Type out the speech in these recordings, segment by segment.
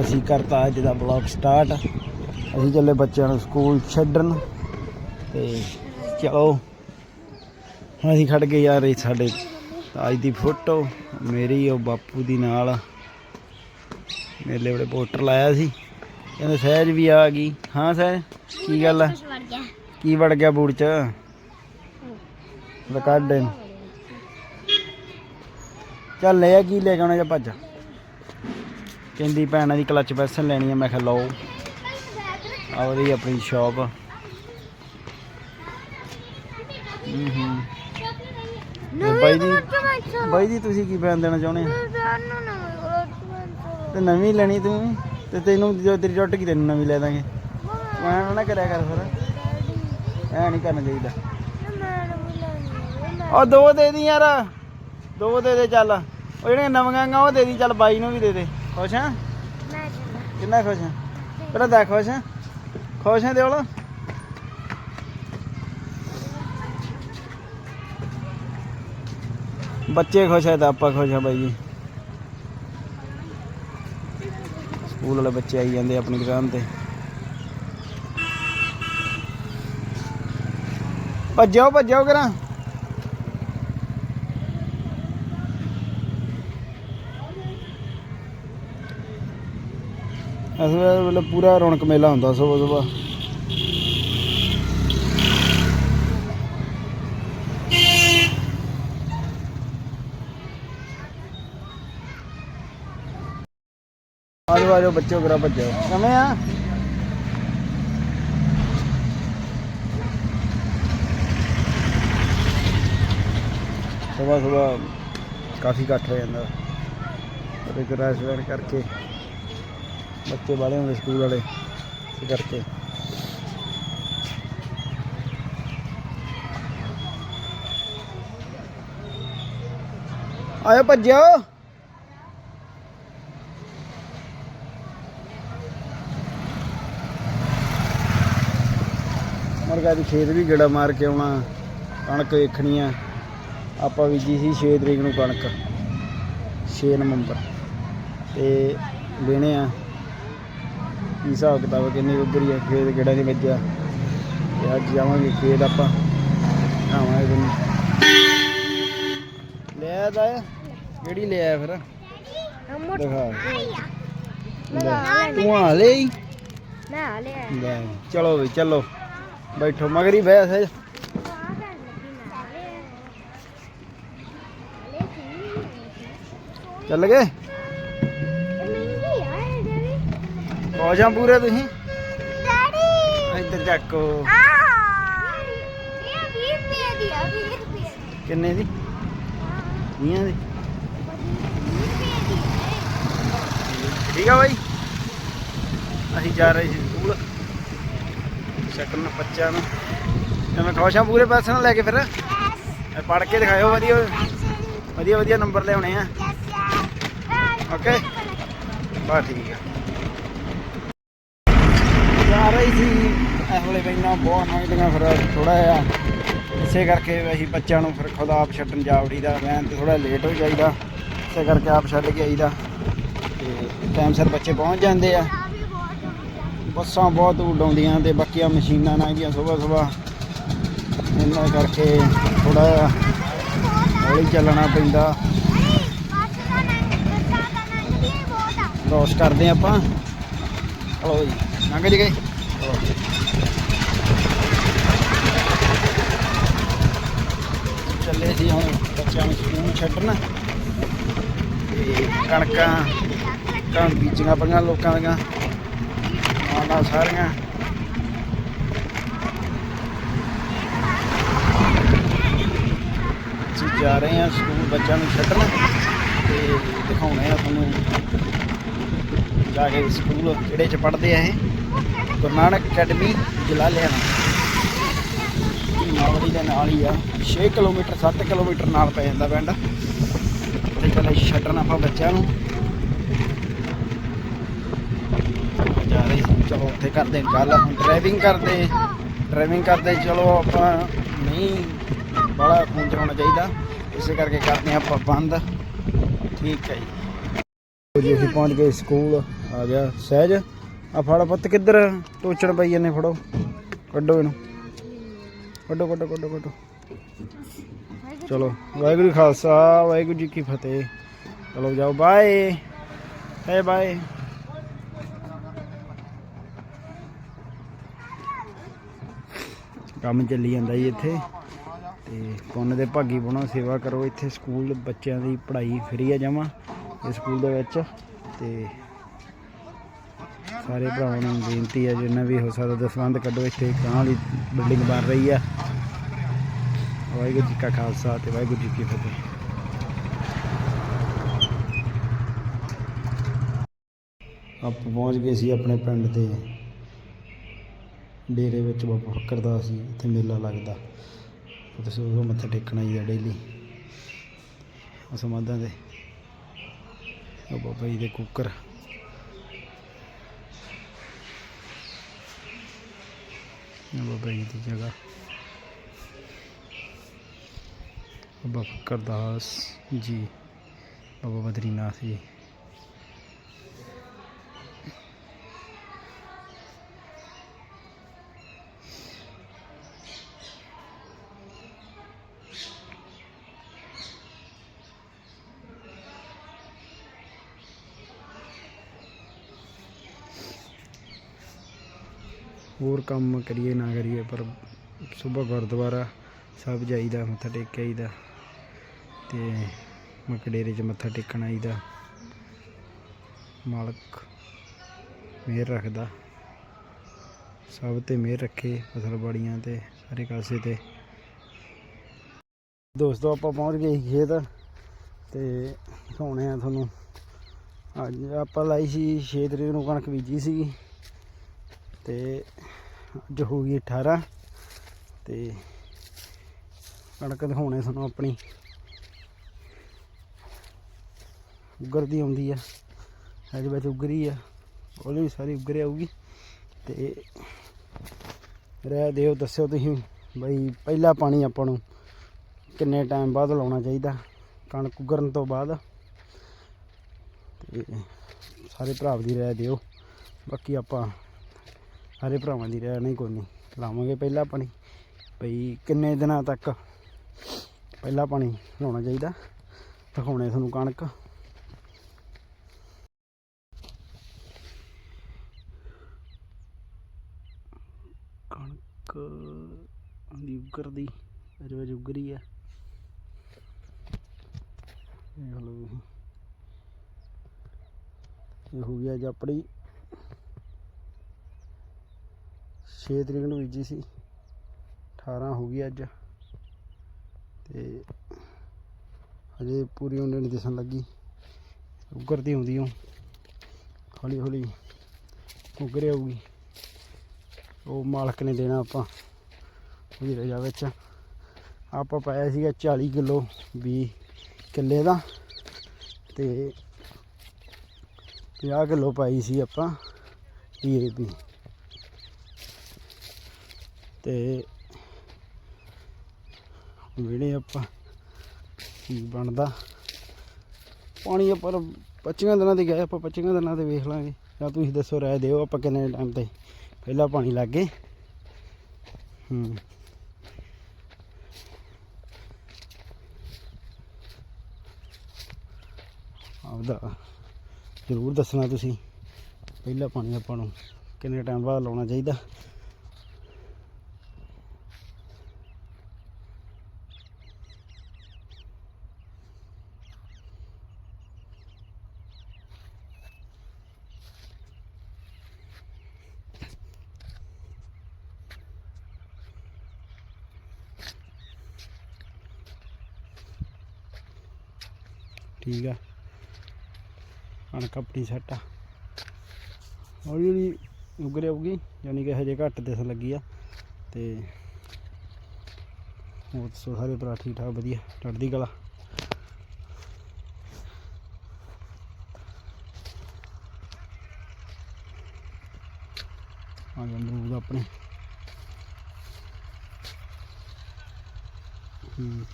ਅਸੀਂ ਕਰਤਾ ਅੱਜ ਦਾ ਬਲੌਗ ਸਟਾਰਟ ਅਸੀਂ ਚੱਲੇ ਬੱਚਿਆਂ ਨੂੰ ਸਕੂਲ ਛੱਡਣ। ਤੇ ਚਲੋ, ਹੁਣ ਅਸੀਂ ਖੜ ਗਏ ਯਾਰ ਇਹ ਸਾਡੇ ਅੱਜ ਦੀ ਫੋਟੋ ਮੇਰੀ, ਉਹ ਬਾਪੂ ਦੀ ਨਾਲ। ਮੇਲੇ ਬੜੇ ਪੋਸਟਰ ਲਾਇਆ ਸੀ। ਕਹਿੰਦੇ, ਸਹਿਜ ਵੀ ਆ ਗਈ। ਹਾਂ, ਸਹਿਜ, ਕੀ ਗੱਲ ਹੈ ਕੀ ਵੜ ਗਿਆ ਬੂਟ ਚ? ਲੈ ਚੱਲ, ਲੈ ਆ, ਕੀ ਲੈ ਕੇ ਆਉਣਾ ਜਾਂ ਭੱਜ। ਕਹਿੰਦੀ ਭੈਣਾਂ ਦੀ ਕਲੱਚ ਪੈਸਨ ਲੈਣੀ ਆ। ਮੈਂ ਕਿਹਾ ਲਓ। ਆ ਉਹਦੀ ਆਪਣੀ ਸ਼ਾਪ ਹੂੰ ਹੂੰ ਬਾਈ ਜੀ ਬਾਈ ਜੀ, ਤੁਸੀਂ ਕੀ ਬੈਨ ਦੇਣਾ ਚਾਹੁੰਦੇ ਆ ਤੇ ਨਵੀਂ ਲੈਣੀ ਤੂੰ ਵੀ? ਤੇ ਤੈਨੂੰ ਜੋ ਤੇਰੀ ਟੁੱਟ ਗਈ, ਤੈਨੂੰ ਨਵੀਂ ਲੈ ਦਾਂਗੇ। ਮੈਂ ਨਾ ਕਰਿਆ ਕਰ ਫਿਰ। ਐ ਨਹੀਂ ਕਰਨਾ ਚਾਹੀਦਾ। ਉਹ ਦੋ ਦੇ ਦੀ ਯਾਰ। ਦੋ ਦੇ ਦੇ ਚੱਲ। ਉਹ ਜਿਹੜੀਆਂ ਨਵੀਆਂ ਗਾ ਉਹ ਦੇ ਦੀ। ਚੱਲ ਬਾਈ ਨੂੰ ਵੀ ਦੇ ਦੇ। ਖੁਸ਼ ਆ? ਕਿੰਨਾ ਖੁਸ਼ ਆ? ਪਹਿਲਾਂ ਦੇਖ ਖੁਸ਼ ਆ? ਖੁਸ਼ ਆ ਦਿਓਲ। ਬੱਚੇ ਖੁਸ਼ ਆ ਤਾਂ ਆਪਾਂ ਖੁਸ਼ ਆ ਬਾਈ ਜੀ। ਸਕੂਲ ਵਾਲੇ ਬੱਚੇ ਆਈ ਜਾਂਦੇ ਆਪਣੀ ਦੁਕਾਨ ਤੇ। ਭੱਜੋ ਭੱਜੋ ਕਰਾਂ ਇਸ ਵੇਲੇ ਮਤਲਬ ਪੂਰਾ ਰੌਣਕ ਮੇਲਾ ਹੁੰਦਾ ਸਵੇਰ ਸਵੇਰ ਆਜੋ ਆਜੋ, ਬੱਚੋ ਕਰਾ ਭੱਜੋ ਕਿਵੇਂ ਆ? ਸਵੇਰ ਸਵੇਰ ਕਾਫੀ ਇਕੱਠ ਹੋ ਜਾਂਦਾ। ਤੇ ਰੈਸਟੋਰੈਂਟ ਕਰਕੇ ਬੱਚੇ ਵਾਲੇ ਹੁੰਦੇ ਸਕੂਲ ਵਾਲੇ, ਇਸ ਕਰਕੇ। ਆਇਓ ਭੱਜਿਓ। ਮਰਗਾ ਦੀ ਖੇਤ ਵੀ ਗੇੜਾ ਮਾਰ ਕੇ ਆਉਣਾ, ਕਣਕ ਵੇਖਣੀ ਆ। ਆਪਾਂ ਬੀਜੀ ਸੀ 6 ਤਰੀਕ ਨੂੰ ਕਣਕ 6 ਨਵੰਬਰ। ਤੇ ਲੈਣੇ ਆ। ਕੀ ਹਿਸਾਬ ਕਿਤਾਬ ਕਿੰਨੀ ਉੱਗਰੀ ਆ ਖੇਤ ਕਿਹੜਾ ਨਹੀਂ ਵੱਜਿਆ ਤੇ ਅੱਜ ਜਾਵਾਂਗੇ ਖੇਤ ਆਪਾਂ ਆਵਾਂਗੇ ਤੈਨੂੰ ਲੈ ਆ ਤਾਇਆ ਕਿਹੜੀ ਲੈ ਆਇਆ ਫਿਰ? ਦਿਖਾ। ਲੈ, ਤੂੰ ਆ ਲੈ ਈ। ਲੈ ਚਲੋ ਵੀ ਚਲੋ। ਬੈਠੋ ਮਗਰੀ ਬਹਿ ਸਹਿ ਚੱਲ ਗਏ? ਪਹੁੰਚਾਂ ਪੂਰੇ ਤੁਸੀਂ? ਇੱਧਰ ਚੱਕੋ। ਕਿੰਨੇ ਦੀ? 20 ਦੀ। ਠੀਕ ਆ ਬਾਈ। ਅਸੀਂ ਜਾ ਰਹੇ ਸੀ ਸਕੂਲ। ਸੈਕੰਡ ਬੱਚਿਆਂ ਨੂੰ। ਮੈਂ ਖੁਸ਼ ਪੂਰੇ ਪੈਸੇ ਨਾਲ ਲੈ ਕੇ ਫਿਰ? ਪੜ ਕੇ ਦਿਖਾਇਓ ਵਧੀਆ। ਵਧੀਆ ਵਧੀਆ ਨੰਬਰ ਲਿਆਉਣੇ ਆ। ਓਕੇ ਬਾ ਠੀਕ ਆ। ਜਾ ਰਹੀ ਸੀ। ਇਸ ਵੇਲੇ ਬੈਨਾ ਬਹੁਤ ਮੰਗਦੀਆਂ ਫਿਰ ਥੋੜਾ ਜਿਹਾ ਇਸੇ ਕਰਕੇ ਅਸੀਂ ਬੱਚਿਆਂ ਨੂੰ ਫਿਰ ਖੁਦ ਆਪ ਛੱਡਣ ਜਾ ਵੜੀਦਾ ਵੈਨ ਤੇ ਥੋੜਾ ਲੇਟ ਹੋ ਜਾਈਦਾ। ਇਸੇ ਕਰਕੇ ਆਪ ਛੱਡ ਕੇ ਆਈਦਾ। ਤੇ ਟਾਈਮ ਸਿਰ ਬੱਚੇ ਪਹੁੰਚ ਜਾਂਦੇ ਆ। ਬੱਸਾਂ ਬਹੁਤ ਉਡਾਉਂਦੀਆਂ ਤੇ ਬਾਕੀਆਂ ਮਸ਼ੀਨਾਂ ਲੰਘਦੀਆਂ ਸਵੇਰ ਸਵੇਰ ਇਹਨਾਂ ਕਰਕੇ ਥੋੜਾ ਹੌਲੀ ਚੱਲਣਾ ਪੈਂਦਾ। ਕ੍ਰੋਸ ਕਰਦੇ ਆਪਾਂ। ਚਲੋ ਜੀ। ਲੰਘ ਜੀ ਗਏ ਚੱਲੇ ਸੀ ਹੁਣ ਬੱਚਿਆਂ ਨੂੰ ਸਕੂਲ ਛੱਡਣ। ਤੇ ਕਣਕਾਂ ਕਣ ਬੀਜੀਆਂ ਪਈਆਂ ਲੋਕਾਂ ਦੀਆਂ। ਆਣਾ ਸਾਰੀਆਂ। ਅਸੀਂ ਜਾ ਰਹੇ ਹਾਂ ਸਕੂਲ ਬੱਚਿਆਂ ਨੂੰ ਛੱਡਣ ਤੇ ਦਿਖਾਉਣੇ ਆ ਤੁਹਾਨੂੰ। ਜਾ ਕੇ ਸਕੂਲ ਕਿਹੜੇ ਚ ਪੜ੍ਹਦੇ ਆ ਇਹ। ਗੁਰੂ ਨਾਨਕ ਅਕੈਡਮੀ, ਜ਼ਿਲ੍ਹਾ ਲਿਆਣਾ ਨਾਵੜੀ ਦੇ ਨਾਲ ਹੀ ਆ। 6 ਕਿਲੋਮੀਟਰ 7 ਕਿਲੋਮੀਟਰ ਨਾਲ ਪੈ ਜਾਂਦਾ ਪਿੰਡ। ਤੇ ਚੱਲੇ ਛੱਡਣ ਆਪਾਂ ਬੱਚਿਆਂ ਨੂੰ। ਜਾ ਰਹੇ ਚਲੋ ਉੱਥੇ ਕਰਦੇ ਗੱਲ। ਹੁਣ ਡਰਾਈਵਿੰਗ ਕਰਦੇ ਡਰਾਈਵਿੰਗ ਕਰਦੇ, ਚਲੋ ਆਪਾਂ ਨਹੀਂ, ਬੜਾ ਫੋਨ ਚਲਾਉਣਾ ਚਾਹੀਦਾ। ਇਸੇ ਕਰਕੇ ਕਰਦੇ ਹਾਂ ਆਪਾਂ ਬੰਦ। ਠੀਕ ਹੈ ਜੀ। ਜੀ, ਅਸੀਂ ਪਹੁੰਚ ਗਏ ਸਕੂਲ। ਆ ਗਿਆ ਸਹਿਜ। ਆ ਫੜ ਪੁੱਤ ਕਿੱਧਰ ਟੋਚਣ ਪਈ ਜਾਂਦੇ ਫੜੋ। ਕੱਢੋ ਇਹਨੂੰ। ਕੱਢੋ ਕੱਢੋ ਕੱਢੋ ਕੱਢੋ। ਚਲੋ, ਵਾਹਿਗੁਰੂ ਜੀ ਖਾਲਸਾ, ਵਾਹਿਗੁਰੂ ਜੀ ਕੀ ਫਤਿਹ। ਚਲੋ ਜਾਓ, ਬਾਏ। Bye bye. ਕੰਮ ਚੱਲੀ ਜਾਂਦਾ ਜੀ ਇੱਥੇ। ਤੇ ਪੁੰਨ ਦੇ ਭਾਗੀ ਬਣੋ, ਸੇਵਾ ਕਰੋ। ਇੱਥੇ ਸਕੂਲ ਬੱਚਿਆਂ ਦੀ ਪੜ੍ਹਾਈ ਫਰੀ ਆ ਜਮਾ, ਇਸ ਸਕੂਲ ਦੇ ਵਿੱਚ। ਤੇ ਸਾਰੇ ਭਰਾਵਾਂ ਨੂੰ ਬੇਨਤੀ ਹੈ, ਜਿੰਨਾ ਵੀ ਹੋ ਸਕਦਾ ਦਸਵੰਦ ਕੱਢੋ, ਇੱਥੇ ਗਾਂ ਵਾਲੀ ਬਿਲਡਿੰਗ ਬਣ ਰਹੀ ਆ। ਵਾਹਿਗੁਰੂ ਜੀ ਕਾ ਖਾਲਸਾ ਤੇ ਵਾਹਿਗੁਰੂ ਜੀ ਕੀ ਫਤਿਹ। ਆਪਾਂ ਪਹੁੰਚ ਗਏ ਸੀ ਆਪਣੇ ਪਿੰਡ 'ਤੇ ਡੇਰੇ ਵਿੱਚ, ਬਾਬਾ ਫੱਕਰ ਦਾ ਸੀ ਇੱਥੇ ਮੇਲਾ ਲੱਗਦਾ। ਉੱਥੇ ਸਵੇਰ ਮੱਥਾ ਟੇਕਣਾ ਹੀ ਆ ਡੇਲੀ ਸਮਾਧਾਂ ਦੇ। ਬਾਬਾ ਜੀ ਦੇ ਕੁੱਕਰ। ਇਹ ਬਾਬਾ ਜੀ ਦੀ ਜਗ੍ਹਾ। ਬਾਬਾ ਫੱਕਰਦਾਸ ਜੀ ਬਾਬਾ ਬਦਰੀਨਾਥ ਜੀ। ਹੋਰ ਕੰਮ ਕਰੀਏ ਨਾ ਕਰੀਏ, ਪਰ ਸਵੇਰ ਗੁਰਦੁਆਰਾ ਸਾਹਿਬ ਜਾਈਦਾ, ਮੱਥਾ ਟੇਕ ਕੇ ਆਈਦਾ ਤੇ ਮਕੜੇਰੇ 'ਚ ਮੱਥਾ ਟੇਕਣ ਆਈਦਾ। ਮਾਲਕ ਮਿਹਰ ਰੱਖਦਾ, ਸਭ ਤੇ ਮਿਹਰ ਰੱਖੇ ਫਸਲ ਬਾੜੀਆਂ ਤੇ ਸਾਰੇ ਕਾਸੇ ਤੇ। ਦੋਸਤੋ, ਆਪਾਂ ਪਹੁੰਚ ਗਏ ਸੀ ਖੇਤ ਤੇ ਦਿਖਾਉਣੇ ਆ ਤੁਹਾਨੂੰ। ਅੱਜ ਆਪਾਂ ਲਾਈ ਸੀ 6 ਤਰੀਕ ਨੂੰ ਕਣਕ ਬੀਜੀ ਸੀ ਤੇ ਅੱਜ ਹੋ ਗਈ 18 ਤੇ ਕਣਕ ਦਿਖਾਉਣੇ ਤੁਹਾਨੂੰ ਆਪਣੀ। ਉਗਰਦੀ ਆਉਂਦੀ ਆ। ਅੱਜ ਵਿੱਚ ਉਗਰੀ ਆ। ਉਹਦੀ ਵੀ ਸਾਰੀ ਉਗਰ ਆਊਗੀ ਤੇ ਰਹਿ ਦਿਓ, ਦੱਸਿਓ ਤੁਸੀਂ ਬਈ ਪਹਿਲਾ ਪਾਣੀ ਆਪਾਂ ਨੂੰ ਕਿੰਨੇ ਟਾਈਮ ਬਾਅਦ ਲਾਉਣਾ ਚਾਹੀਦਾ? ਕਣਕ ਉਗਰਨ ਤੋਂ ਬਾਅਦ। ਤੇ ਸਾਰੇ ਭਰਾ ਦੀ ਰਾਏ ਦਿਓ। ਬਾਕੀ ਆਪਾਂ ਸਾਰੇ ਭਰਾਵਾਂ ਦੀ ਰਾਏ ਨਹੀਂ ਕੋਈ ਨਹੀਂ, ਲਾਵਾਂਗੇ ਪਹਿਲਾ ਪਾਣੀ। ਭਈ ਕਿੰਨੇ ਦਿਨਾਂ ਤੱਕ ਪਹਿਲਾ ਪਾਣੀ ਲਾਉਣਾ ਚਾਹੀਦਾ? ਦਿਖਾਉਣੇ ਤੁਹਾਨੂੰ ਕਣਕ। ਕਣਕ ਦੀ ਉਗਰਦੀ, ਅਜੇ ਵਜ ਉਗਰੀ ਆ। ਇਹ ਹੋ ਗਿਆ ਜੀ ਆਪਣੀ 6 ਤਰੀਕ ਨੂੰ ਬੀਜੀ ਸੀ। 18 ਹੋ ਗਈ ਅੱਜ। ਤੇ ਹਜੇ ਪੂਰੀ ਉਹਨੇ ਨਹੀਂ ਦਿਸਣ ਲੱਗੀ। ਉਗਰਦੀ ਆਉਂਦੀ ਉਹ। ਹੌਲੀ ਹੌਲੀ ਉਗਰ ਆਊਗੀ ਉਹ ਮਾਲਕ ਨੇ ਦੇਣਾ ਆਪਾਂ ਉਹਦੀ ਰਜਾ ਵਿੱਚ। ਆਪਾਂ ਪਾਇਆ ਸੀਗਾ 40 ਕਿਲੋ ਵੀ ਕਿੱਲੇ ਦਾ। ਤੇ 50 ਕਿਲੋ ਪਾਈ ਸੀ ਆਪਾਂ। ਡੀਏਪੀ ਤੇ ਵੇੜੇ ਆਪਾਂ ਕੀ ਬਣਦਾ, ਪਾਣੀ ਆਪਾਂ 25 ਦਿਨਾਂ ਦੇ ਗਏ, ਆਪਾਂ 25 ਦਿਨਾਂ ਦੇ ਵੇਖ ਲਾਂਗੇ। ਜਾਂ ਤੁਸੀਂ ਦੱਸੋ, ਰਾਏ ਦਿਓ ਆਪਾਂ ਕਿੰਨੇ ਟਾਈਮ ਤੇ ਪਹਿਲਾਂ ਪਾਣੀ ਲੱਗ ਗਏ। ਹੂੰ। ਆਪਦਾ ਜ਼ਰੂਰ ਦੱਸਣਾ ਤੁਸੀਂ, ਪਹਿਲਾਂ ਪਾਣੀ ਆਪਾਂ ਨੂੰ ਕਿੰਨੇ ਟਾਈਮ ਬਾਅਦ ਲਾਉਣਾ ਚਾਹੀਦਾ। ਠੀਕ ਆ। ਕਣਕ ਆਪਣੀ ਸੈੱਟ ਆ। ਹੌਲੀ ਹੌਲੀ ਉਗਰ ਆਊਗੀ ਯਾਨੀ ਕਿ ਹਜੇ ਘੱਟ ਦਿਸਣ ਲੱਗੀ ਆ ਤੇ ਹੋਰ ਦੱਸੋ, ਸਾਰੇ ਭਰਾ ਠੀਕ ਠਾਕ ਵਧੀਆ ਚੜਦੀ ਕਲਾ। ਆ ਗਿਆ ਅਮਰੂਦ ਆਪਣੇ। ਹੂੰ।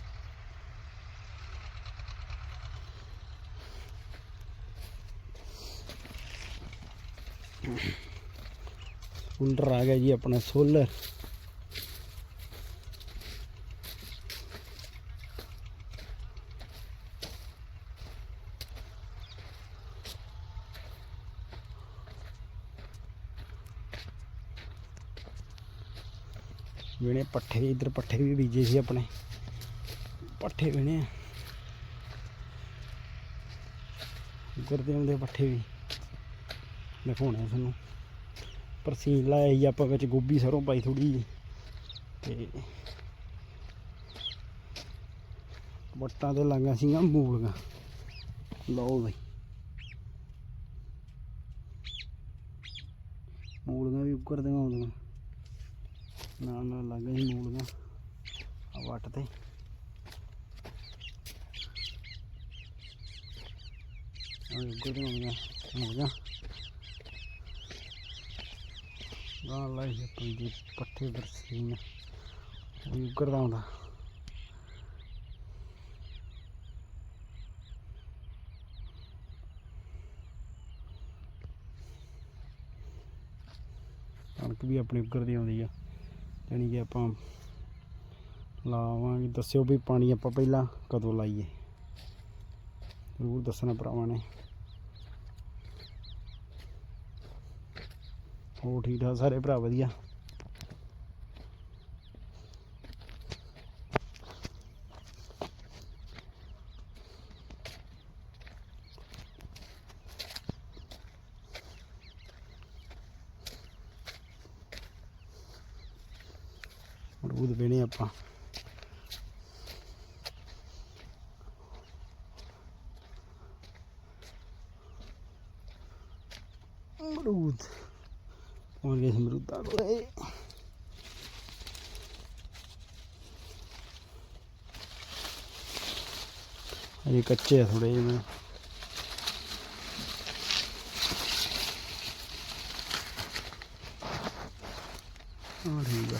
ਕੂਲਰ ਆ ਗਿਆ ਜੀ ਆਪਣਾ ਸੋਲਰ। ਵਿਨੇ ਪੱਠੇ, ਇਧਰ ਪੱਠੇ ਵੀ ਬੀਜੇ ਸੀ ਆਪਣੇ। ਪੱਠੇ ਵਿਨੇ ਆ। ਗੁਰਦੇ ਪੱਠੇ ਵੀ ਦਿਖਾਉਣੇ ਆ ਤੁਹਾਨੂੰ। ਪਰਸੀਨ ਲਾਇਆ ਜੀ ਆਪਾਂ ਵਿੱਚ ਗੋਭੀ ਸਰੋਂ ਪਾਈ ਥੋੜੀ ਜਿਹੀ ਤੇ ਵੱਟਾਂ ਤੇ ਲਾਈਆਂ ਸੀਗਾ ਮੂਲੀਆਂ। ਲਓ ਬਈ। ਮੂਲੀਆਂ ਵੀ ਉੱਗਰਦੀਆਂ ਆਉਂਦੀਆਂ। ਨਾਲ ਨਾਲ ਲੱਗ ਗਈ ਮੂਲੀਆਂ ਆ ਵੱਟ ਤੇ। ਆ ਉੱਗਰਦੀਆਂ ਆਉਂਦੀਆਂ, ਮੂਲੀਆਂ। ਗਾਂ ਲਾਈ ਆਪਣੀ ਜੀ, ਪੱਠੇ ਬਰਸੀਨ ਵੀ ਉੱਗਰਦਾ ਆਉਂਦਾ। ਕਣਕ ਵੀ ਆਪਣੀ ਉੱਗਰਦੀ ਆਉਂਦੀ ਆ। ਜਾਣੀ ਕਿ ਆਪਾਂ ਲਾਵਾਂਗੇ। ਦੱਸਿਓ ਵੀ ਪਾਣੀ ਆਪਾਂ ਪਹਿਲਾਂ ਕਦੋਂ ਲਾਈਏ। ਜ਼ਰੂਰ ਦੱਸਣਾ ਭਰਾਵਾਂ ਨੇ। ਹੋਰ ਠੀਕ ਠਾਕ ਸਾਰੇ ਭਰਾ ਵਧੀਆ? ਮਰੂਦ ਵੇਣੇ ਆਪਾਂ। ਮਰੂਦ ਹੋਰ ਗਏ ਸੀ ਕੋਲੇ ਅਜੇ ਕੱਚੇ ਆ ਥੋੜੇ ਜਿਵੇਂ ਹਾਂ ਠੀਕ ਆ।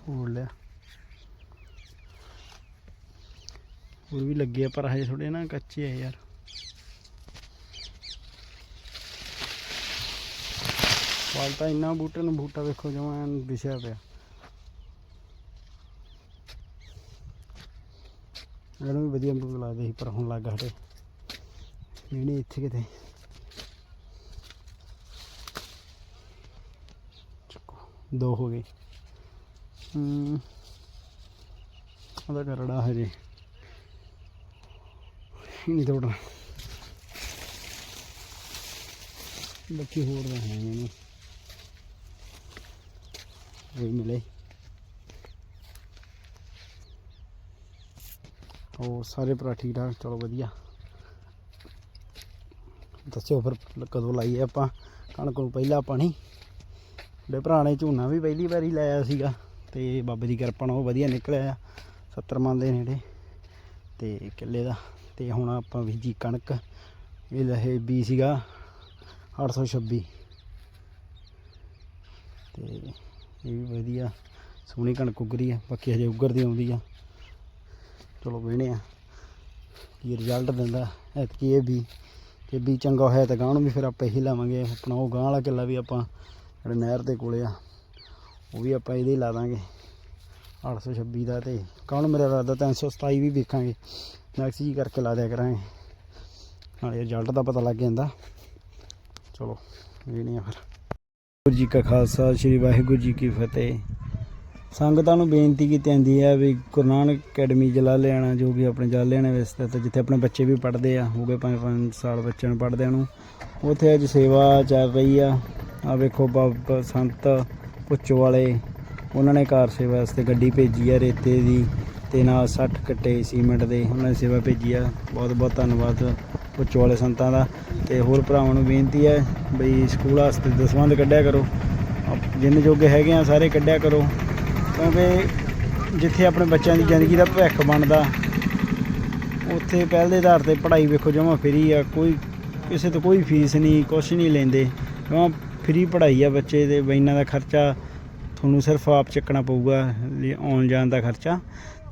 ਹੋਰ ਲਿਆ। ਹੋਰ ਵੀ ਲੱਗੇ ਆ, ਪਰ ਹਜੇ ਥੋੜੇ ਨਾ ਕੱਚੇ ਆ ਯਾਰ। ਵਾਲ ਤਾਂ ਇੰਨਾ ਬੂਟੇ ਨੂੰ ਬੂਟਾ ਵੇਖੋ ਜਮਾਂ ਵਿਛਿਆ ਪਿਆ। ਇਹਨੂੰ ਵੀ ਵਧੀਆ ਅਮਰੂਦ ਲੱਗਦੇ ਸੀ, ਪਰ ਹੁਣ ਲੱਗ ਹਟੇ। ਨਹੀਂ ਇੱਥੇ ਕਿਤੇ। ਦੋ ਹੋ ਗਏ। ਹੂੰ, ਉਹਦਾ ਕਰੜਾ ਹਜੇ। ਨਹੀਂ ਤੋੜਨਾ। ਬਾਕੀ ਹੋਰ ਦਾ ਹੈ ਨਹੀਂ। ਕੋਈ ਮਿਲੇ। ਉਹ ਸਾਰੇ ਭਰਾ ਠੀਕ ਠਾਕ? ਚਲੋ ਵਧੀਆ। ਦੱਸਿਓ ਫਿਰ ਕਦੋਂ ਲਾਈਏ ਆਪਾਂ? ਕਣਕ ਨੂੰ ਪਹਿਲਾ ਪਾਣੀ ਸਾਡੇ ਭਰਾ ਨੇ ਝੋਨਾ ਵੀ ਪਹਿਲੀ ਵਾਰੀ ਲਾਇਆ ਸੀਗਾ ਤੇ ਬਾਬੇ ਦੀ ਕਿਰਪਾ ਨਾਲ ਉਹ ਵਧੀਆ ਨਿਕਲਿਆ ਆ। 70 ਮਣ ਦੇ ਨੇੜੇ। ਤੇ ਕਿੱਲੇ ਦਾ। ਤੇ ਹੁਣ ਆਪਾਂ ਬੀਜੀ ਕਣਕ, ਇਹ ਲਹੇ ਬੀ ਸੀਗਾ 826 ਤੇ ਇਹ ਵੀ ਵਧੀਆ, ਸੋਹਣੀ ਕਣਕ ਉੱਗਰੀ ਆ, ਬਾਕੀ ਹਜੇ ਉੱਗਰਦੀ ਆਉਂਦੀ ਆ। ਚਲੋ ਵੇਹਣੇ ਆ ਕੀ ਰਿਜ਼ਲਟ ਦਿੰਦਾ, ਐਤਕੀ ਇਹ ਵੀ, ਜੇ ਵੀ ਚੰਗਾ ਹੋਇਆ ਤਾਂ ਗਾਂ ਨੂੰ ਵੀ ਫਿਰ ਆਪਾਂ ਇਹੀ ਲਾਵਾਂਗੇ, ਆਪਣਾ ਉਹ ਗਾਂ ਵਾਲਾ ਕਿੱਲਾ ਵੀ ਆਪਾਂ ਜਿਹੜੇ ਨਹਿਰ ਦੇ ਕੋਲੇ ਆ, ਉਹ ਵੀ ਆਪਾਂ ਇਹਦੇ ਹੀ ਲਾ ਦਾਂਗੇ। 826 ਦਾ ਤੇ ਕੌਣ ਮੇਰਾ ਇਰਾਦਾ 327 ਵੀ ਵੇਖਾਂਗੇ। ਨੈਕਸਟ ਜੀ ਕਰਕੇ ਲਾ ਦਿਆ ਕਰਾਂਗੇ। ਨਾਲੇ ਰਿਜ਼ਲਟ ਦਾ ਪਤਾ ਲੱਗ ਜਾਂਦਾ। ਚਲੋ ਇਹ ਨਹੀਂ ਆ ਫਿਰ। ਗੁਰੂ ਜੀ ਕਾ ਖਾਲਸਾ ਸ੍ਰੀ ਵਾਹਿਗੁਰੂ ਜੀ ਕੀ ਫਤਿਹ। ਸੰਗਤਾਂ ਨੂੰ ਬੇਨਤੀ ਕੀਤੀ ਜਾਂਦੀ ਹੈ ਵੀ ਗੁਰੂ ਨਾਨਕ ਅਕੈਡਮੀ ਜਲਾਲਿਆਣਾ ਜੋ ਕਿ ਆਪਣੇ ਜਲਾਲਿਆਣੇ ਵਿੱਚ ਸਥਿਤ ਹੈ, ਜਿੱਥੇ ਆਪਣੇ ਬੱਚੇ ਵੀ ਪੜ੍ਹਦੇ ਆ ਹੋ ਗਏ 5-5 ਸਾਲ ਬੱਚਿਆਂ ਨੂੰ ਪੜ੍ਹਦਿਆਂ ਨੂੰ ਉੱਥੇ ਅੱਜ ਸੇਵਾ ਚੱਲ ਰਹੀ ਆ। ਆ ਵੇਖੋ ਬਾਬਾ ਸੰਤ ਪੁੱਚੋ ਵਾਲੇ ਉਹਨਾਂ ਨੇ ਕਾਰ ਸੇਵਾ ਵਾਸਤੇ ਗੱਡੀ ਭੇਜੀ ਆ ਰੇਤੇ ਦੀ। ਤੇ ਨਾਲ 60 ਕੱਟੇ ਸੀਮੈਂਟ ਦੇ ਉਹਨਾਂ ਨੇ ਸੇਵਾ ਭੇਜੀ ਆ। ਬਹੁਤ ਬਹੁਤ ਧੰਨਵਾਦ ਪੁੱਚੋ ਵਾਲੇ ਸੰਤਾਂ ਦਾ। ਤੇ ਹੋਰ ਭਰਾਵਾਂ ਨੂੰ ਬੇਨਤੀ ਹੈ ਬਈ ਸਕੂਲ ਵਾਸਤੇ ਦਸਵੰਧ ਕੱਢਿਆ ਕਰੋ। ਆਪ- ਜਿੰਨੇ ਜੋਗੇ ਹੈਗੇ ਆ ਸਾਰੇ ਕੱਢਿਆ ਕਰੋ। ਕਿਉਂਕਿ ਜਿੱਥੇ ਆਪਣੇ ਬੱਚਿਆਂ ਦੀ ਜ਼ਿੰਦਗੀ ਦਾ ਭਵਿੱਖ ਬਣਦਾ, ਉੱਥੇ ਪਹਿਲ ਦੇ ਆਧਾਰ ਤੇ ਪੜ੍ਹਾਈ ਵੇਖੋ ਜਮਾ ਫਰੀ ਆ। ਕੋਈ ਕਿਸੇ ਤੋਂ ਕੋਈ ਫੀਸ ਨਹੀਂ, ਕੁਛ ਨਹੀਂ ਲੈਂਦੇ। ਜਮਾ ਫਰੀ ਪੜ੍ਹਾਈ ਆ ਬੱਚੇ ਦੇ ਬੈਨਾਂ ਦਾ ਖਰਚਾ ਤੁਹਾਨੂੰ ਸਿਰਫ ਆਪ ਚੱਕਣਾ ਪਊਗਾ ਆਉਣ ਜਾਣ ਦਾ ਖਰਚਾ।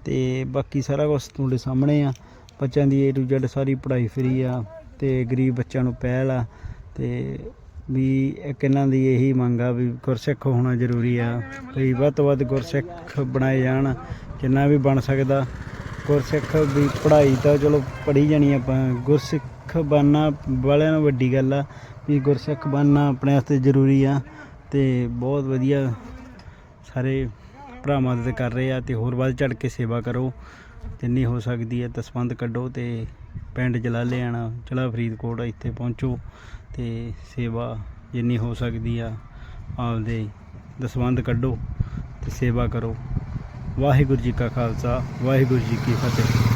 ਤੇ ਬਾਕੀ ਸਾਰਾ ਕੁਝ ਤੁਹਾਡੇ ਸਾਹਮਣੇ ਆ। ਬੱਚਿਆਂ ਦੀ A to Z ਸਾਰੀ ਪੜ੍ਹਾਈ ਫਰੀ ਆ ਤੇ ਗਰੀਬ ਬੱਚਿਆਂ ਨੂੰ ਪਹਿਲ ਆ ਤੇ ਵੀ ਇੱਕ ਇਹਨਾਂ ਦੀ ਇਹੀ ਮੰਗ ਆ ਵੀ ਗੁਰਸਿੱਖ ਹੋਣਾ ਜ਼ਰੂਰੀ ਆ ਵੀ ਵੱਧ ਤੋਂ ਵੱਧ ਗੁਰਸਿੱਖ ਬਣਾਏ ਜਾਣ, ਜਿੰਨਾ ਵੀ ਬਣ ਸਕਦਾ। ਗੁਰਸਿੱਖ ਦੀ ਪੜ੍ਹਾਈ ਤਾਂ ਚਲੋ ਪੜ੍ਹੀ ਜਾਣੀ ਆਪਾਂ, ਗੁਰਸਿੱਖ ਬਣਨਾ ਵਾਲਿਆਂ ਨੂੰ ਵੱਡੀ ਗੱਲ ਆ ਵੀ ਗੁਰਸਿੱਖ ਬਣਨਾ ਆਪਣੇ ਵਾਸਤੇ ਜ਼ਰੂਰੀ ਆ ਤੇ ਬਹੁਤ ਵਧੀਆ ਸਾਰੇ ਭਰਾ ਮਦਦ ਕਰ ਰਹੇ ਆ ਤੇ ਹੋਰ ਵੱਧ ਚੜ ਕੇ ਸੇਵਾ ਕਰੋ। ਜਿੰਨੀ ਹੋ ਸਕਦੀ ਹੈ ਦਸਵੰਧ ਕੱਢੋ ਤੇ ਪਿੰਡ ਜਲਾਲੇ ਆਣਾ ਜ਼ਿਲ੍ਹਾ ਫਰੀਦਕੋਟ ਇੱਥੇ ਪਹੁੰਚੋ ਤੇ ਸੇਵਾ ਜਿੰਨੀ ਹੋ ਸਕਦੀ ਆ, ਆਪਦੇ ਦਸਵੰਧ ਕੱਢੋ ਤੇ ਸੇਵਾ ਕਰੋ। ਵਾਹਿਗੁਰੂ ਜੀ ਕਾ ਖਾਲਸਾ, ਵਾਹਿਗੁਰੂ ਜੀ ਕੀ ਫਤਿਹ।